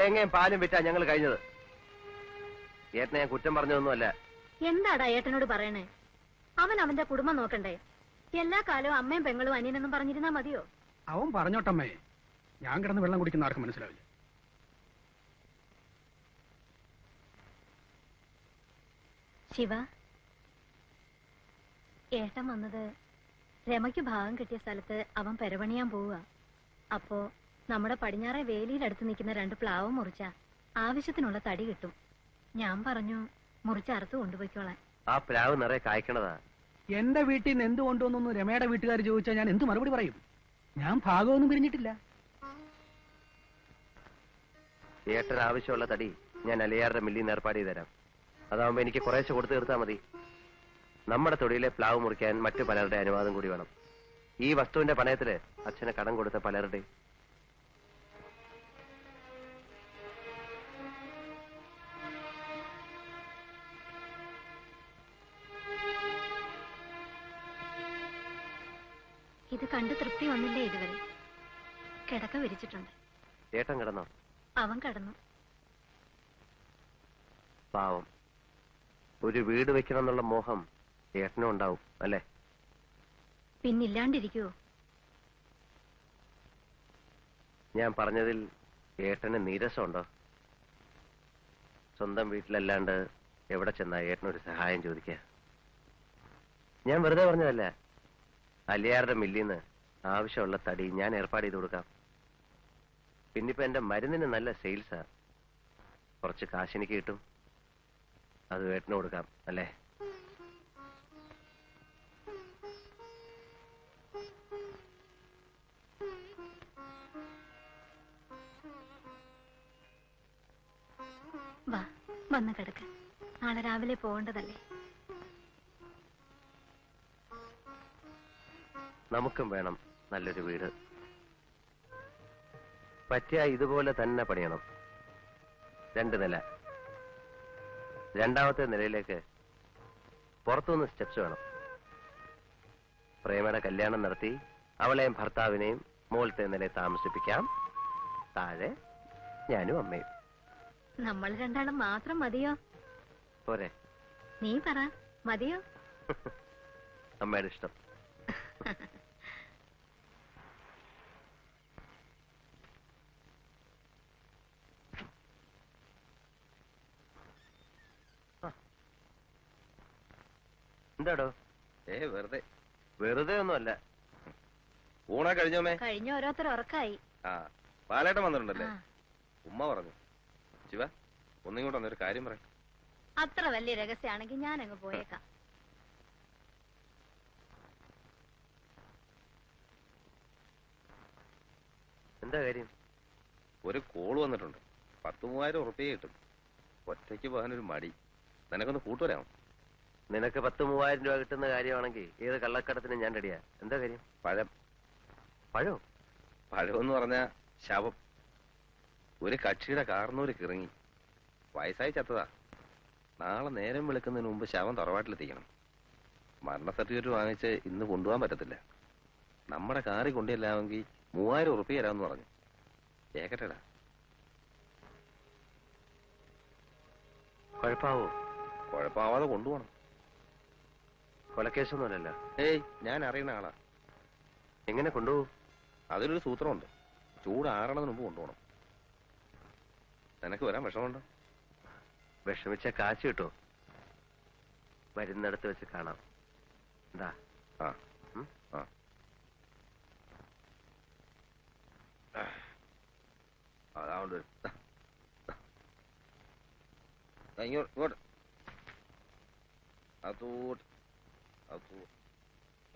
തേങ്ങയും പാലും വിറ്റാ ഞങ്ങൾ കഴിഞ്ഞത്. ഏട്ടനെ ഞാൻ കുറ്റം പറഞ്ഞതൊന്നുമല്ല. എന്താടാ ഏട്ടനോട് പറയണേ? അവൻ അവന്റെ കുടുംബം നോക്കണ്ടേ? എല്ലാ കാലവും അമ്മയും പെങ്ങളും അനിയനെന്നും പറഞ്ഞിരുന്നാ മതിയോ? അവൻ പറഞ്ഞോട്ടമ്മേ ഞാൻ കിടന്ന് വെള്ളം കുടിക്കുന്ന ആർക്കും മനസ്സിലാവില്ല. ശിവ ഏട്ടൻ വന്നത് രമയ്ക്ക് ഭാഗം കിട്ടിയ സ്ഥലത്ത് അവൻ പെരവണിയാൻ പോവുക. അപ്പോ നമ്മുടെ പടിഞ്ഞാറെ വേലിയിലടുത്ത് നിൽക്കുന്ന രണ്ട് പ്ലാവ് മുറിച്ച ആവശ്യത്തിനുള്ള തടി കിട്ടും. ഞാൻ പറഞ്ഞു മുറിച്ച് അറുത്ത് കൊണ്ടുപോയിക്കോളാൻ. ആ പ്ലാവ് നിറയെ കായ്ക്കണതാ. എന്റെ വീട്ടിൽ നിന്ന് എന്ത് കൊണ്ടുവന്നു രമയുടെ വീട്ടുകാർ ചോദിച്ചാൽ ഞാൻ എന്ത് മറുപടി പറയും? ഞാൻ ഭാഗമൊന്നും പിരിഞ്ഞിട്ടില്ല. തിയേറ്റർ ആവശ്യമുള്ള തടി ഞാൻ അലയാറുടെ മില്ലിൽ നിന്ന് ഏർപ്പാട് ചെയ്ത് തരാം അതാവുമ്പോ എനിക്ക് കുറേശ്ശെ കൊടുത്തു തീർത്താൽ മതി. നമ്മുടെ തൊടിയിലെ പ്ലാവ് മുറിക്കാൻ മറ്റു പലരുടെ അനുവാദം കൂടി വേണം. ഈ വസ്തുവിന്റെ പണയത്തിൽ അച്ഛന് കടം കൊടുത്ത പലരുടെ ഇത് കണ്ട് തൃപ്തി വന്നില്ല ഇതുവരെ? കിടക്ക വിരിച്ചിട്ടുണ്ട്. ഏട്ടൻ കിടന്നോ? അവൻ കടന്നു. പാവം. ഒരു വീട് വെക്കണം എന്നുള്ള മോഹം ഏട്ടനും ഉണ്ടാവും അല്ലേ? പിന്നില്ലാണ്ടിരിക്കുവോ? ഞാൻ പറഞ്ഞതിൽ ഏട്ടന് നീരസമുണ്ടോ? സ്വന്തം വീട്ടിലല്ലാണ്ട് എവിടെ ചെന്നാ ഏട്ടനൊരു സഹായം ചോദിക്കുക? ഞാൻ വെറുതെ പറഞ്ഞതല്ല. അലിയാറുടെ മില്ലിന്ന് ആവശ്യമുള്ള തടി ഞാൻ ഏർപ്പാട് ചെയ്ത് കൊടുക്കാം. പിന്നിപ്പോ എന്റെ മരുന്നിന് നല്ല സെയിൽസാ കുറച്ച് കാശ് എനിക്ക് കിട്ടും. അത് ഏട്ടന് കൊടുക്കാം അല്ലേ? വന്ന് കിടക്ക്. നാളെ രാവിലെ പോകേണ്ടതല്ലേ? നമുക്കും വേണം നല്ലൊരു വീട്. പറ്റിയ ഇതുപോലെ തന്നെ പണിയണം. രണ്ട് നില. രണ്ടാമത്തെ നിലയിലേക്ക് പുറത്തുനിന്ന് സ്റ്റെപ്സ് വേണം. പ്രേമയുടെ കല്യാണം നടത്തി അവളെയും ഭർത്താവിനെയും മുകളിലത്തെ നിലയിൽ താമസിപ്പിക്കാം. താഴെ ഞാനും അമ്മയും. നമ്മൾ രണ്ടാളും മാത്രം മതിയോ? പോരെ. നീ പറ മതിയോ? അമ്മയുടെ ഇഷ്ടം എന്താടോ ഏ വെറുതെ വെറുതെ ഒന്നുമല്ല ഊണാ കഴിഞ്ഞോമേ. കഴിഞ്ഞ ഓരോരുത്തർ ഉറക്കായി. ആ പാലേട്ടം വന്നിട്ടുണ്ടല്ലേ? ഉമ്മ പറഞ്ഞു. ശിവ ഒന്നിങ്ങോട്ട് വന്നൊരു കാര്യം പറയാം. അത്ര വലിയ രഹസ്യമാണെങ്കിൽ ഞാൻ അങ്ങ് പോയേക്കാം. എന്താ കാര്യം? ഒരു കോൾ വന്നിട്ടുണ്ട്. പത്ത് മൂവായിരം ഉറുപ്പിക കിട്ടും. ഒറ്റയ്ക്ക് പോകാനൊരു മടി. നിനക്കൊന്ന് കൂട്ടുവരാമോ? നിനക്ക് പത്ത് മൂവായിരം രൂപ കിട്ടുന്ന കാര്യമാണെങ്കിൽ ഏത് കള്ളക്കടത്തിന് ഞാൻ റെഡിയാ. എന്താ കാര്യം? പഴം. പഴോ? പഴമെന്ന് പറഞ്ഞ ശവം. ഒരു കക്ഷിയുടെ കാർന്നൂര് കിറങ്ങി. വയസ്സായി ചത്തതാ. നാളെ നേരം വിളിക്കുന്നതിന് മുമ്പ് ശവം തറവാട്ടിലെത്തിക്കണം മരണ സർട്ടിഫിക്കറ്റ് വാങ്ങിച്ച് ഇന്ന് കൊണ്ടുപോകാൻ പറ്റത്തില്ല. നമ്മുടെ കാറി കൊണ്ടില്ലാമെങ്കിൽ മൂവായിരം ഉറുപ്പിക തരാമെന്ന് പറഞ്ഞു. കേക്കട്ടേടാ. കുഴപ്പാവോ? കൊഴപ്പാവാതെ കൊണ്ടുപോകണം. കൊലക്കേസൊന്നുമല്ലല്ലോ. ഏയ് ഞാൻ അറിയുന്ന ആളാ. എങ്ങനെ കൊണ്ടുപോകും? അതിലൊരു സൂത്രമുണ്ട്. ചൂടാറണതിന് മുമ്പ് കൊണ്ടുപോകണം. നിനക്ക് വരാൻ വിഷമമുണ്ടോ? വിഷമിച്ച കാശ് കിട്ടോ? വരുന്നിടത്ത് വെച്ച് കാണാം. എന്താ ആ? ആ. അതാണ്ട് ഇങ്ങോട്ട് ഇങ്ങോട്ട്. അതോട്ട്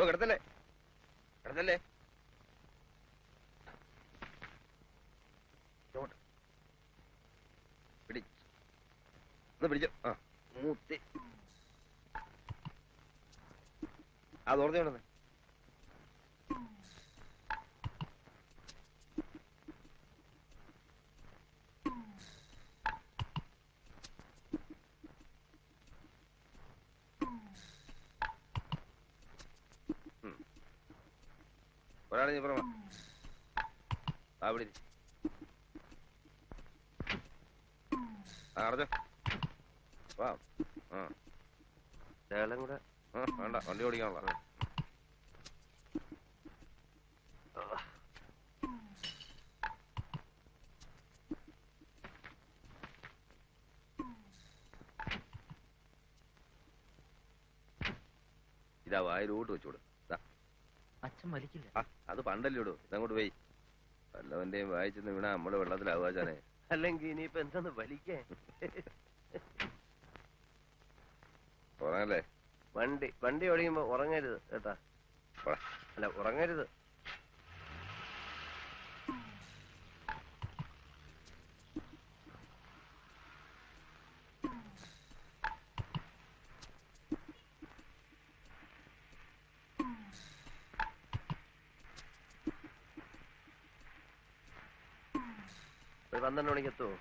കിടത്തല്ലേ? കിടത്തല്ലേ ഇങ്ങോട്ട് പിടി ഒന്ന് പിടിച്ചു ആ. മൂത്തി. അത് ഓർമ്മയുണ്ടെന്ന് ഒരാളെ പറഞ്ഞ ആ വാ. ആ. ചേളം കൂടെ. ആ, വേണ്ട വണ്ടി ഓടിക്കാനുള്ള. ഇതാ വായിലോട്ട് വെച്ചോട്. അച്ഛൻ വലിക്കില്ല അത് പണ്ടല്ലേ ഇടൂ ഇതങ്ങോട്ട് പോയി. വല്ലവന്റെയും വായിച്ചെന്ന് വീണാ നമ്മൾ വെള്ളത്തിലാവാച്ചാനെ അല്ലെങ്കിൽ ഇനിയിപ്പോ എന്തെന്ന് വലിക്കേ ഉറങ്ങല്ലേ വണ്ടി വണ്ടി ഓടിക്കുമ്പോ ഉറങ്ങരുത് കേട്ടാ. അല്ല ഉറങ്ങരുത്. പന്ത്രണ്ട് മണിക്ക് എത്തുമോ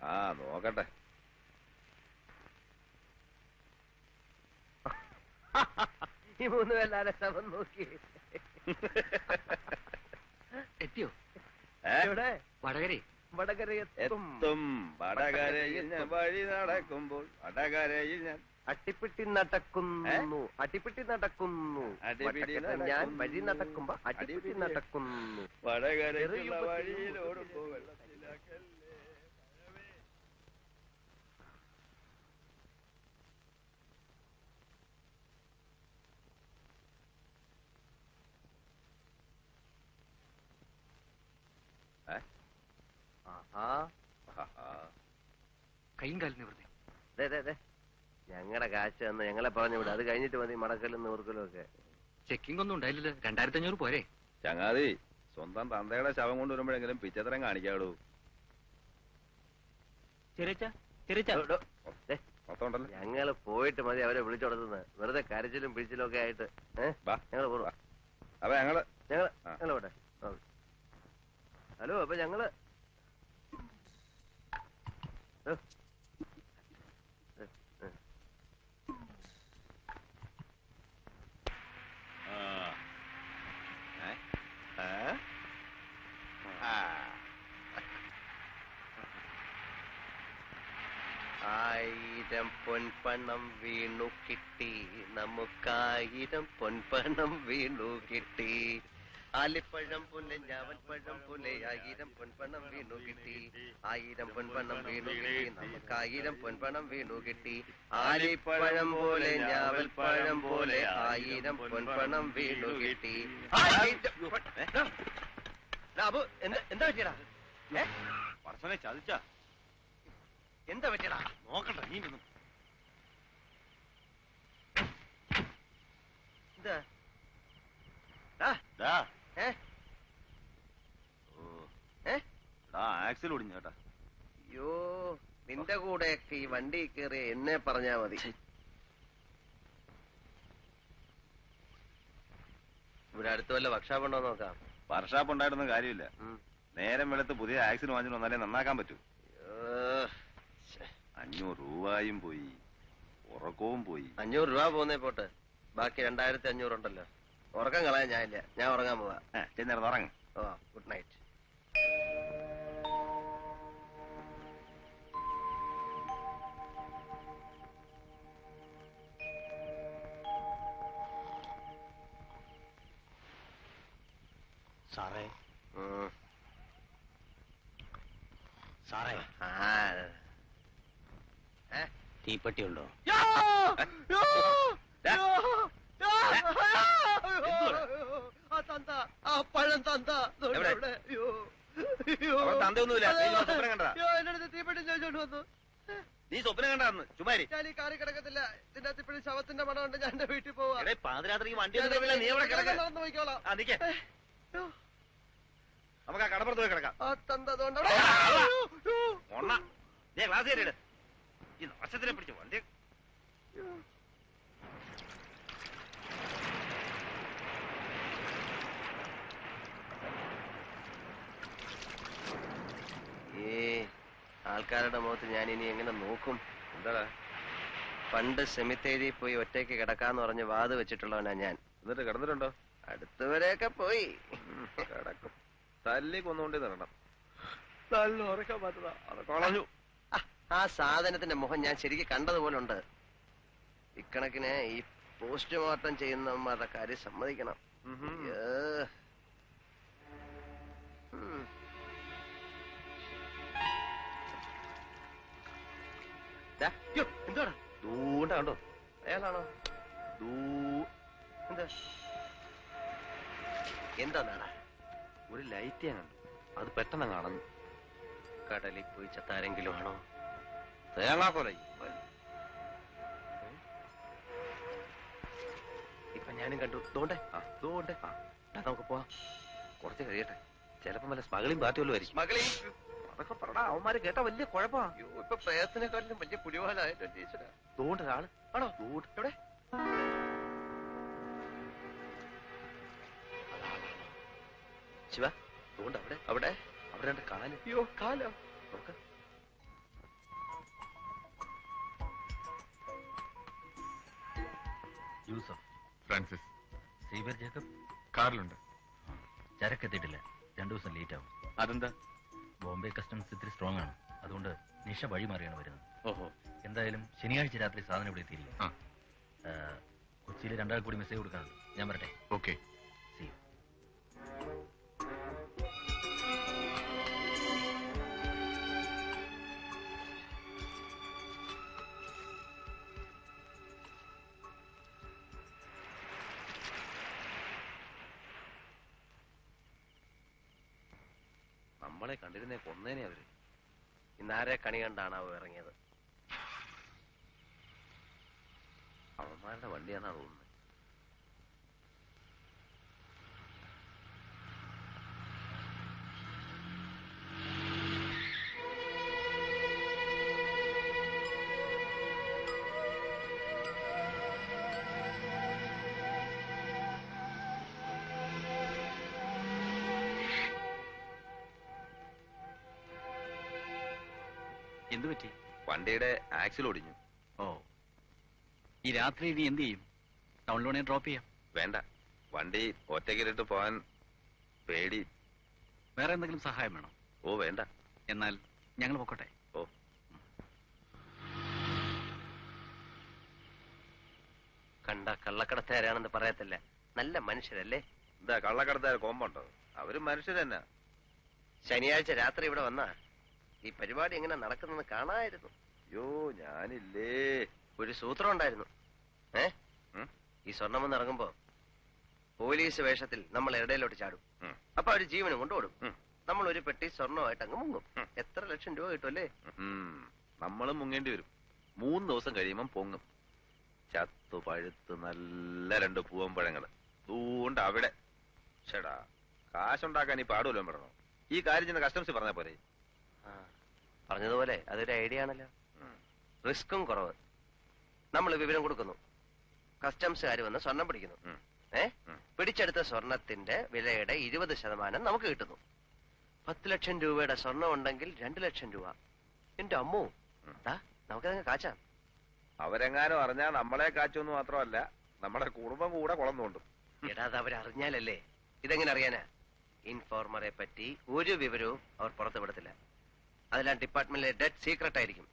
ആ നോക്കട്ടെ. ഈ മൂന്ന് പേരുടെ ശവം നോക്കി. എത്തിയോ? എവിടെ? ഇവിടെ വടകരെ വടകര എത്തും. എത്തും വടകരയിൽ ഞാൻ വഴി നടക്കുമ്പോൾ വടകരയിൽ ഞാൻ അട്ടിപ്പിട്ടി നടക്കുന്നു. അട്ടിപ്പിട്ടി നടക്കുന്നു. ഞാൻ വഴി നടക്കുമ്പോ അട്ടിപ്പിട്ടി നടക്കുന്നു. വടകരയിലുള്ള വഴിയിലോടുമ്പോ വെള്ളത്തിലാക്കല്ലേ കൈയും കാലിന് വെറുതെ. ദേ, ദേ, ദേ. ഞങ്ങളുടെ കാശ് തന്ന് ഞങ്ങളെ പറഞ്ഞു വിടും. അത് കഴിഞ്ഞിട്ട് മതി മടക്കലും നൂർക്കലും ഒക്കെ. ചെക്കിംഗ് ഒന്നും ഉണ്ടായില്ലല്ലോ. രണ്ടായിരത്തി അഞ്ഞൂറ് പോരെ. ചങ്ങാതി സ്വന്തം തന്തയുടെ ശവം കൊണ്ടുവരുമ്പോഴെങ്കിലും പിച്ചത്തരം കാണിക്കാളൂ ഞങ്ങൾ പോയിട്ട് മതി അവരെ വിളിച്ചോടത്തുന്നത് വെറുതെ കരച്ചിലും പിടിച്ചിലും ഒക്കെ ആയിട്ട് ഞങ്ങൾ പോവാ അപ്പൊ ഞങ്ങൾ. ഞങ്ങൾ. ഞങ്ങൾ ഹലോ അപ്പൊ ഞങ്ങൾ. ആയിരം പൊൻപണം വീണു കിട്ടി. നമുക്കായിരം പൊൻപണം വീണു കിട്ടി. ആലിപ്പഴം പുല്ല് ഞാവൻപഴം പുല്ല് ആയിരം പൊൻപണം വീണു കിട്ടി. ആയിരം പൊൻപണം വീണു കിട്ടി. നമുക്ക് ആയിരം പൊൻപണം വീണു കിട്ടി. ആലിപ്പഴം പോലെ ഞാവൽപ്പഴം പോലെ ആയിരം പൊൻപണം വീണു കിട്ടി. എന്താ പറ്റിയടാ? പടച്ചോനെ ചതിച്ചാ. എന്താ പറ്റിയടാ? നോക്കട്ടെ നീ. എന്താ? ആക്സിൽ ഒടിഞ്ഞു കേട്ടാ. അയ്യോ നിന്റെ കൂടെയൊക്കെ ഈ വണ്ടി കയറി എന്നെ പറഞ്ഞാ മതി. ഇവിടെ അടുത്ത് വല്ല വർക്ക്ഷോപ്പ് ഉണ്ടോ നോക്കാം. വർഷാപ്പ് ഉണ്ടായിരുന്ന കാര്യമില്ല. നേരം വെളുത്ത് പുതിയ ആക്സിൽ വാങ്ങിച്ചു വന്നാലേ നന്നാക്കാൻ പറ്റൂ. അഞ്ഞൂറ് രൂപയും പോയി. ഉറക്കവും പോയി. അഞ്ഞൂറ് രൂപ പോന്നേ പോട്ടെ. ബാക്കി രണ്ടായിരത്തി അഞ്ഞൂറുണ്ടല്ലോ ഉറക്കം കളയാൻ ഞാനില്ല. ഞാൻ ഉറങ്ങാൻ പോവാ. ചെന്നേരം ഉറങ്ങ്. ഓ ഗുഡ് നൈറ്റ് സാറേ. സാറേ? തീപ്പെട്ടി ഉണ്ടോ ദാ. ആ തന്ത ആ പഴം തന്ത. തന്തയൊന്നുമില്ല. സ്വപ്നം കണ്ടതാ? തീപ്പെട്ടി ചോദിച്ചോണ്ട് വന്നു. നീ സ്വപ്നം കണ്ടാന്ന് ചുമാരി ഞാൻ ഈ കാറി കിടക്കത്തില്ല. ഇതിന്റെ അകത്ത് ഇപ്പോഴും ശവത്തിന്റെ മണം ഉണ്ട് ഞാൻ എന്റെ വീട്ടിൽ പോവാ. പാതിരാത്രി വണ്ടി നീ എവിടെ കിടക്ക. നമുക്ക് ആ കടപ്പുറത്ത് പോയി കിടക്കാം. ആ ക്ലാസ് കയറിയിട് ഈ നാശത്തിനെ പിടിച്ച് വണ്ടി ഈ ആൾക്കാരുടെ മുഖത്ത് ഞാൻ ഇനി എങ്ങനെ നോക്കും? എന്താടാ? പണ്ട് സെമിത്തേരി പോയി ഒറ്റയ്ക്ക് കിടക്കാന്ന് പറഞ്ഞ് വാത് വെച്ചിട്ടുള്ളവനാ ഞാൻ. എന്നിട്ട് കിടന്നിട്ടുണ്ടോ? അടുത്തവരെയൊക്കെ പോയി. കിടക്കും. തല്ലി കൊന്നുകൊണ്ടേ നടണം. നല്ല ഉറക്കം പറ്റതാ അത് കളഞ്ഞു. ആ, സാധനത്തിന്റെ മുഖം ഞാൻ ശരിക്കും കണ്ടതുപോലുണ്ട്. ഇക്കണക്കിന് ഈ പോസ്റ്റ്മോർട്ടം ചെയ്യുന്നവന്മാരുടെ കാര്യം സമ്മതിക്കണം. ഏ. എന്തുവാടാ ദൂണ്ട കണ്ടോ? അയാളാണോ? ദൂ എന്താ? എന്താ നാടാ? ഒരു ലൈറ്റ് ഞാൻ അത് പെട്ടെന്ന് കാണുന്നു കടലിൽ പോയി ചത്താരെങ്കിലും ആണോ? തേങ്ങാക്കൊല ഇപ്പൊ ഞാനും കണ്ടു. തോണ്ടേ ആ ദൂണ്ട്. ആ നമുക്ക് പോവാം. കുറച്ച് കഴിയട്ടെ. ചിലപ്പോ വല്ല സ്മഗളിങ് പാർട്ടി വല്ലതും ആയിരിക്കും. മകളെ അതൊക്കെ പറടാ. അവന്മാര് കേട്ട വലിയ കുഴപ്പമാ അയ്യോ ഇപ്പൊ പ്രയത്നക്കാട്ടിലും വലിയ പുലിവാലായിട്ടോ ടീച്ചറെ. തോണ്ട ഒരാൾ. ആണോ? ദൂണ്ട്. എവിടെ? ശിവ തോണ്ട അവിടെ. അവിടെ? അവിടെ എന്റെ കാൽ. അയ്യോ കാലോ? നോക്ക. യൂസഫ് ഫ്രാൻസിസ് സീബർ ജേക്കബ്. കാറിലുണ്ട്. ചരക്ക് എത്തിയിട്ടില്ല രണ്ടു ദിവസം ലേറ്റ് ആവും അതെന്താ? ബോംബെ കസ്റ്റംസ് ഇത്തിരി സ്ട്രോങ് ആണ്. അതുകൊണ്ട് നിഷ വഴി മാറിയാണ് വരുന്നത്. ഓഹോ. എന്തായാലും ശനിയാഴ്ച രാത്രി സാധനം ഇവിടെ എത്തിയിരിക്കും കൊച്ചിയിൽ രണ്ടാൾ കൂടി മെസ്സേജ് കൊടുക്കാറുണ്ട് ഞാൻ വരട്ടെ. ഓക്കെ സി കൊന്നേനെ അവർ ഇന്നാരെ കണി കണ്ടാണ് അവ ഇറങ്ങിയത്? അവന്മാരുടെ വണ്ടിയാന്നാ തോന്നുന്നത് എന്തു പറ്റി? വണ്ടിയുടെ ആക്സിൽ ഒടിഞ്ഞു. ഓ. ഈ രാത്രി ഇനി എന്ത് ചെയ്യും? ടൗണിലോണെ ഡ്രോപ്പ് ചെയ്യാം. വേണ്ട. വണ്ടി ഒറ്റയ്ക്കിലിട്ട് പോകാൻ പേടി. വേറെ എന്തെങ്കിലും സഹായം വേണോ? ഓ വേണ്ട. എന്നാൽ ഞങ്ങൾ പൊക്കോട്ടെ. ഓ. കണ്ട കള്ളക്കടത്തുകാരാണെന്ന് പറയത്തില്ല. നല്ല മനുഷ്യരല്ലേ? എന്താ കള്ളക്കടത്തുകാർ കോമ്പുണ്ടോ? അവർ മനുഷ്യർ തന്നെ ശനിയാഴ്ച രാത്രി ഇവിടെ വന്നാ ഈ പരിപാടി എങ്ങനെ നടക്കുന്നെന്ന് കാണായിരുന്നു. അയ്യോ ഞാനില്ലേ. ഒരു സൂത്രം ഉണ്ടായിരുന്നു. ഏ? ഈ സ്വർണം വന്ന് ഇറങ്ങുമ്പോ പോലീസ് വേഷത്തിൽ നമ്മൾ ഇടയിലോട്ട് ചാടും. അപ്പൊ അവർ ജീവനും കൊണ്ടുപോടും. നമ്മൾ ഒരു പെട്ടി സ്വർണമായിട്ട് അങ്ങ് മുങ്ങും. എത്ര ലക്ഷം രൂപ കിട്ടുമല്ലേ അല്ലേ നമ്മളും മുങ്ങേണ്ടി വരും. മൂന്ന് ദിവസം കഴിയുമ്പം പൊങ്ങും. ചത്തു പഴുത്ത് നല്ല രണ്ട് പൂവൻ പഴങ്ങൾ ദൂണ്ട് അവിടെ. ചേടാ കാശുണ്ടാക്കാൻ ഈ പാടുമല്ലോ പറഞ്ഞോ? ഈ കാര്യം ചെന്ന് കസ്റ്റംസ് പറഞ്ഞ പോരെ. പറഞ്ഞതുപോലെ അതൊരു ഐഡിയ ആണല്ലോ. റിസ്ക്കും കുറവ്. നമ്മൾ വിവരം കൊടുക്കുന്നു. കസ്റ്റംസുകാർ വന്ന് സ്വർണം പിടിക്കുന്നു. ഏ? പിടിച്ചെടുത്ത സ്വർണത്തിന്റെ വിലയുടെ ഇരുപത് ശതമാനം നമുക്ക് കിട്ടുന്നു. പത്ത് ലക്ഷം രൂപയുടെ സ്വർണം ഉണ്ടെങ്കിൽ രണ്ട് ലക്ഷം രൂപ. എന്റെ അമ്മു നമുക്കതങ്ങ് കാച്ചാം. അവരെങ്ങാനും അറിഞ്ഞാൽ നമ്മളെ കാച്ചൊന്നും മാത്രമല്ല നമ്മുടെ കുടുംബം കൂടെ കുളം തോണ്ടും എടാ അത് അവരറിഞ്ഞാലല്ലേ? ഇതെങ്ങനെ അറിയാനാ? ഇൻഫോർമറെ പറ്റി ഒരു വിവരവും അവർ പുറത്തു വിടത്തില്ല അതെല്ലാം ഡിപ്പാർട്ട്മെന്റിലെ ഡെഡ് സീക്രട്ട് ആയിരിക്കും.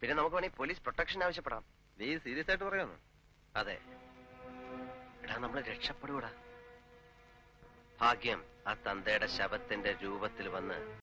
പിന്നെ നമുക്ക് വേണമെങ്കിൽ പോലീസ് പ്രൊട്ടക്ഷൻ ആവശ്യപ്പെടാം. നീ സീരിയസ് ആയിട്ട് പറയുന്നു? അതെ. എടാ നമ്മൾ രക്ഷപ്പെടൂടാ ഭാഗ്യം ആ തന്തയുടെ ശവത്തിന്റെ രൂപത്തിൽ വന്ന്